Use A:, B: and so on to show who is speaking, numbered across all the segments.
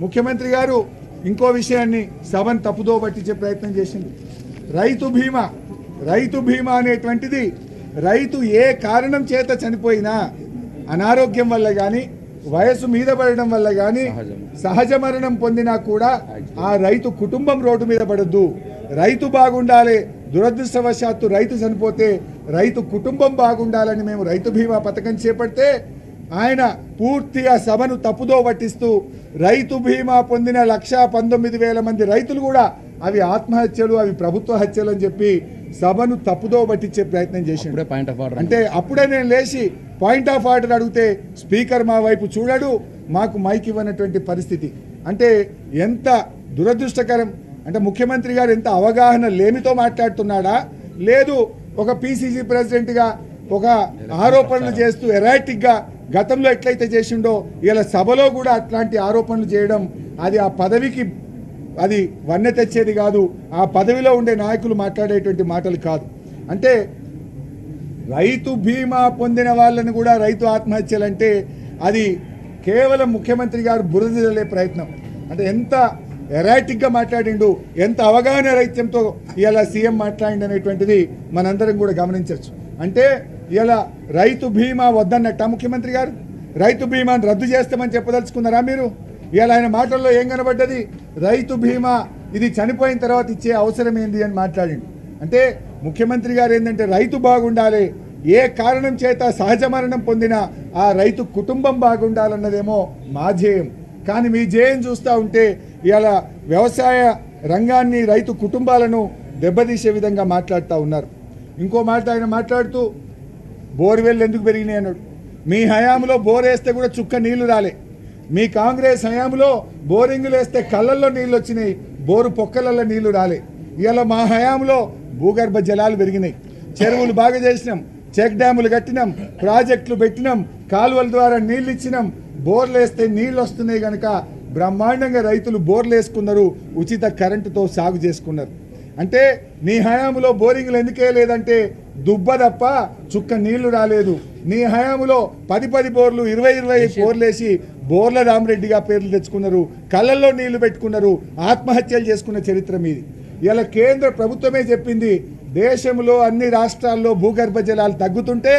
A: ముఖ్యమంత్రి గారు ఇంకో విషయాన్ని సభను తప్పుదో పట్టించే ప్రయత్నం చేసింది. రైతు బీమా రైతు బీమా అనేటువంటిది రైతు ఏ కారణం చేత చనిపోయినా అనారోగ్యం వల్ల కానీ వయసు మీద పడడం వల్ల కానీ సహజ మరణం పొందినా కూడా ఆ రైతు కుటుంబం రోడ్డు మీద పడద్దు. రైతు బాగుండాలి దురదృష్టవశాత్తు రైతు చనిపోతే రైతు కుటుంబం బాగుండాలని మేము రైతు బీమా పథకం చేపడితే ఆయన పూర్తిగా సభను తప్పుదో పట్టిస్తూ రైతు బీమా పొందిన లక్షా పంతొమ్మిది వేల మంది రైతులు కూడా అవి ఆత్మహత్యలు అవి ప్రభుత్వ హత్యలు అని చెప్పి సభను తప్పుదో పట్టించే ప్రయత్నం చేసిండు.
B: పాయింట్ ఆఫ్ ఆర్డర్
A: అంటే అప్పుడే నేను లేచి పాయింట్ ఆఫ్ ఆర్డర్ అడిగితే స్పీకర్ మా వైపు చూడడు మాకు మైక్ ఇవ్వనటువంటి పరిస్థితి. అంటే ఎంత దురదృష్టకరం. అంటే ముఖ్యమంత్రి గారు ఎంత అవగాహన లేమితో మాట్లాడుతున్నాడా? లేదు ఒక పిసిసి ప్రెసిడెంట్గా ఒక ఆరోపణలు చేస్తూ ఎరాటిక్గా గతంలో ఎట్లయితే చేసిండో ఇలా సభలో కూడా అట్లాంటి ఆరోపణలు చేయడం అది ఆ పదవికి అది వన్నె తెచ్చేది కాదు ఆ పదవిలో ఉండే నాయకులు మాట్లాడేటువంటి మాటలు కాదు. అంటే రైతు బీమా పొందిన వాళ్ళని కూడా రైతు ఆత్మహత్యలు అంటే అది కేవలం ముఖ్యమంత్రి గారు బురదలే ప్రయత్నం. అంటే ఎంత ఎరాటిక్గా మాట్లాడిండు ఎంత అవగాహన రైత్యంతో ఇలా సీఎం మాట్లాడిండు అనేటువంటిది మనందరం కూడా గమనించవచ్చు. అంటే ఇలా రైతు బీమా వద్దన్నట్ట ముఖ్యమంత్రి గారు. రైతు బీమాను రద్దు చేస్తామని చెప్పదలుచుకున్నారా మీరు? ఇవాళ ఆయన మాటల్లో ఏం కనబడ్డది? రైతు బీమా ఇది చనిపోయిన తర్వాత ఇచ్చే అవసరం ఏంది అని మాట్లాడింది అంటే ముఖ్యమంత్రి గారు ఏంటంటే రైతు బాగుండాలి. ఏ కారణం చేత సహజ మరణం పొందిన ఆ రైతు కుటుంబం బాగుండాలన్నదేమో మా ధ్యేయం. కానీ మీ ధ్యేయం చూస్తూ ఉంటే ఇవాళ వ్యవసాయ రంగాన్ని రైతు కుటుంబాలను దెబ్బతీసే విధంగా మాట్లాడుతూ ఉన్నారు. ఇంకో మాట ఆయన మాట్లాడుతూ బోర్వెల్ ఎందుకు పెరిగినాయి అన్నాడు. మీ హయాంలో బోర్ వేస్తే కూడా చుక్క నీళ్ళు రాలే. మీ కాంగ్రెస్ హయాంలో బోరింగులు వేస్తే కళ్ళల్లో నీళ్ళు వచ్చినాయి. బోరు పొక్కలలో నీళ్ళు రాలే. ఇవాళ మా హయాంలో భూగర్భ జలాలు పెరిగినాయి. చెరువులు బాగా చేసినాం. చెక్ డ్యాములు కట్టినాం. ప్రాజెక్టులు పెట్టినాం. కాలువల ద్వారా నీళ్ళు ఇచ్చినాం. బోర్లు వేస్తే నీళ్ళు వస్తున్నాయి కనుక బ్రహ్మాండంగా రైతులు బోర్లు వేసుకున్నారు. ఉచిత కరెంటుతో సాగు చేసుకున్నారు. అంటే నీ హయాంలో బోరింగ్లు ఎందుకే లేదంటే దుబ్బ తప్ప చుక్క నీళ్ళు రాలేదు. నీ హయాంలో పది పది బోర్లు ఇరవై ఇరవై బోర్లు వేసి బోర్ల రామరెడ్డిగా పేర్లు తెచ్చుకున్నారు కళ్ళల్లో నీళ్ళు పెట్టుకున్నారు ఆత్మహత్యలు చేసుకున్న చరిత్ర మీది. ఇలా కేంద్ర ప్రభుత్వమే చెప్పింది దేశంలో అన్ని రాష్ట్రాల్లో భూగర్భ జలాలు తగ్గుతుంటే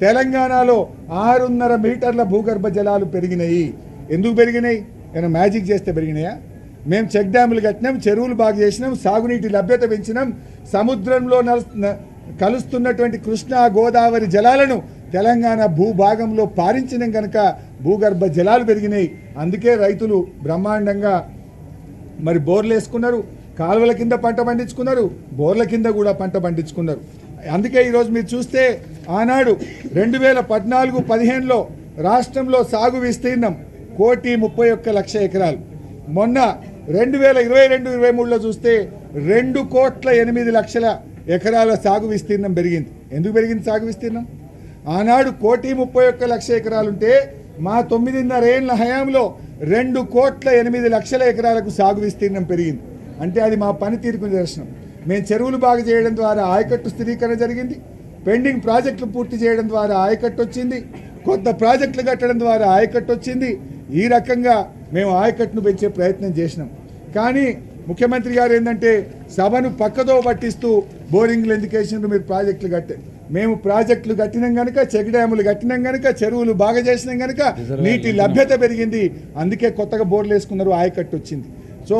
A: తెలంగాణలో ఆరున్నర మీటర్ల భూగర్భ జలాలు పెరిగినాయి. ఎందుకు పెరిగినాయి? ఏమైనా మ్యాజిక్ చేస్తే పెరిగినాయా? మేము చెక్ డ్యాములు కట్టినాం చెరువులు బాగా చేసినాం సాగునీటి లభ్యత పెంచినాం సముద్రంలో కలుస్తున్నటువంటి కృష్ణా గోదావరి జలాలను తెలంగాణ భూభాగంలో పారించడం కనుక భూగర్భ జలాలు పెరిగినాయి. అందుకే రైతులు బ్రహ్మాండంగా మరి బోర్లు వేసుకున్నారు కాలువల కింద పంట పండించుకున్నారు బోర్ల కింద కూడా పంట పండించుకున్నారు. అందుకే ఈరోజు మీరు చూస్తే ఆనాడు రెండు వేల పద్నాలుగు పదిహేనులో రాష్ట్రంలో సాగు విస్తీర్ణం కోటి ముప్పై ఒక్క లక్ష ఎకరాలు. మొన్న రెండు వేల ఇరవై రెండు ఇరవై మూడులో చూస్తే రెండు కోట్ల ఎనిమిది లక్షల ఎకరాల సాగు విస్తీర్ణం పెరిగింది. ఎందుకు పెరిగింది సాగు విస్తీర్ణం? ఆనాడు కోటి ముప్పై ఒక్క లక్ష ఎకరాలుంటే మా తొమ్మిదిన్నర ఏళ్ళ హయాంలో రెండు కోట్ల ఎనిమిది లక్షల ఎకరాలకు సాగు విస్తీర్ణం పెరిగింది. అంటే అది మా పనితీరుకు నిదర్శనం. మేము చెరువులు బాగు చేయడం ద్వారా ఆయకట్టు స్థిరీకరణ జరిగింది. పెండింగ్ ప్రాజెక్టులు పూర్తి చేయడం ద్వారా ఆయకట్టు వచ్చింది. కొత్త ప్రాజెక్టులు కట్టడం ద్వారా ఆయకట్టు వచ్చింది. ఈ రకంగా మేము ఆయకట్టును పెంచే ప్రయత్నం చేసినాం. కానీ ముఖ్యమంత్రి గారు ఏంటంటే సభను పక్కదో పట్టిస్తూ బోరింగ్లు ఎందుకు వేసిండ్రు? మీరు ప్రాజెక్టులు కట్టే మేము ప్రాజెక్టులు కట్టినాం కనుక చెక్ డ్యాములు కట్టినాం కనుక చెరువులు బాగా చేసినాం కనుక నీటి లభ్యత పెరిగింది. అందుకే కొత్తగా బోర్లు వేసుకున్నారు ఆయకట్టు వచ్చింది. సో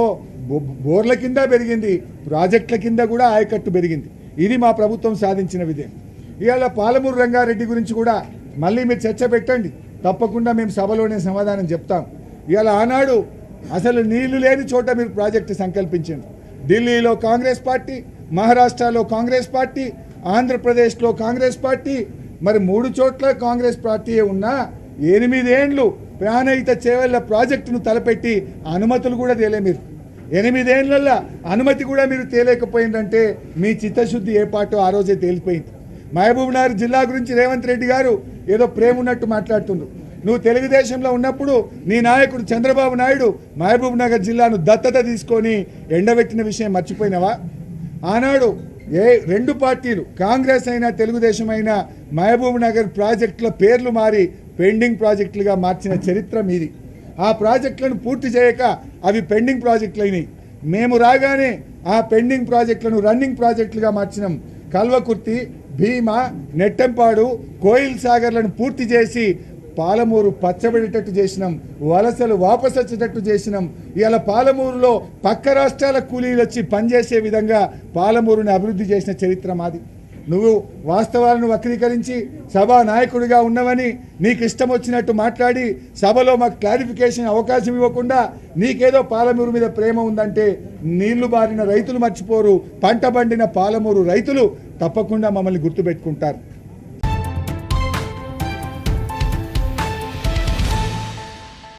A: బోర్ల కింద పెరిగింది ప్రాజెక్టుల కింద కూడా ఆయకట్టు పెరిగింది. ఇది మా ప్రభుత్వం సాధించిన విజయం ఇవాళ పాలమూరు రంగారెడ్డి గురించి కూడా మళ్ళీ మీరు చర్చ పెట్టండి. తప్పకుండా మేము సభలోనే సమాధానం చెప్తాం. ఇవాళ ఆనాడు అసలు నీళ్ళు లేని చోట మీరు ప్రాజెక్టు సంకల్పించండి ఢిల్లీలో కాంగ్రెస్ పార్టీ మహారాష్ట్రలో కాంగ్రెస్ పార్టీ ఆంధ్రప్రదేశ్లో కాంగ్రెస్ పార్టీ మరి మూడు చోట్ల కాంగ్రెస్ పార్టీయే ఉన్నా ఎనిమిదేండ్లు ప్రాణహిత చేవల్ల ప్రాజెక్టును తలపెట్టి అనుమతులు కూడా తేలే మీరు. ఎనిమిదేళ్ళలో అనుమతి కూడా మీరు తేలేకపోయిందంటే మీ చిత్తశుద్ధి ఏ పాటో ఆ రోజే తేలిపోయింది. మహబూబ్నగర్ జిల్లా గురించి రేవంత్ రెడ్డి గారు ఏదో ప్రేమ ఉన్నట్టు మాట్లాడుతుండ్రు. నువ్వు తెలుగుదేశంలో ఉన్నప్పుడు నీ నాయకుడు చంద్రబాబు నాయుడు మహబూబ్ నగర్ జిల్లాను దత్తత తీసుకొని ఎండబెట్టిన విషయం మర్చిపోయినావా? ఆనాడు ఏ రెండు పార్టీలు కాంగ్రెస్ అయినా తెలుగుదేశం అయినా మహబూబ్ నగర్ ప్రాజెక్టుల పేర్లు మారి పెండింగ్ ప్రాజెక్టులుగా మార్చిన చరిత్ర మీది. ఆ ప్రాజెక్టులను పూర్తి చేయక అవి పెండింగ్ ప్రాజెక్టులైనవి మేము రాగానే ఆ పెండింగ్ ప్రాజెక్టులను రన్నింగ్ ప్రాజెక్టులుగా మార్చినాం. కల్వకుర్తి భీమా నెట్టెంపాడు కోయిల్ సాగర్లను పూర్తి చేసి పాలమూరు పచ్చబడేటట్టు చేసినాం వలసలు వాపసు వచ్చేటట్టు చేసినాం. ఇవాళ పాలమూరులో పక్క రాష్ట్రాల కూలీలు వచ్చి పనిచేసే విధంగా పాలమూరుని అభివృద్ధి చేసిన చరిత్ర మాది. నువ్వు వాస్తవాలను వక్రీకరించి సభా నాయకుడిగా ఉన్నవని నీకు ఇష్టం వచ్చినట్టు మాట్లాడి సభలో మాకు క్లారిఫికేషన్ అవకాశం ఇవ్వకుండా నీకేదో పాలమూరు మీద ప్రేమ ఉందంటే నీళ్ళు బారిన రైతులు మర్చిపోరు పంట పండిన పాలమూరు రైతులు తప్పకుండా మమ్మల్ని గుర్తుపెట్టుకుంటారు.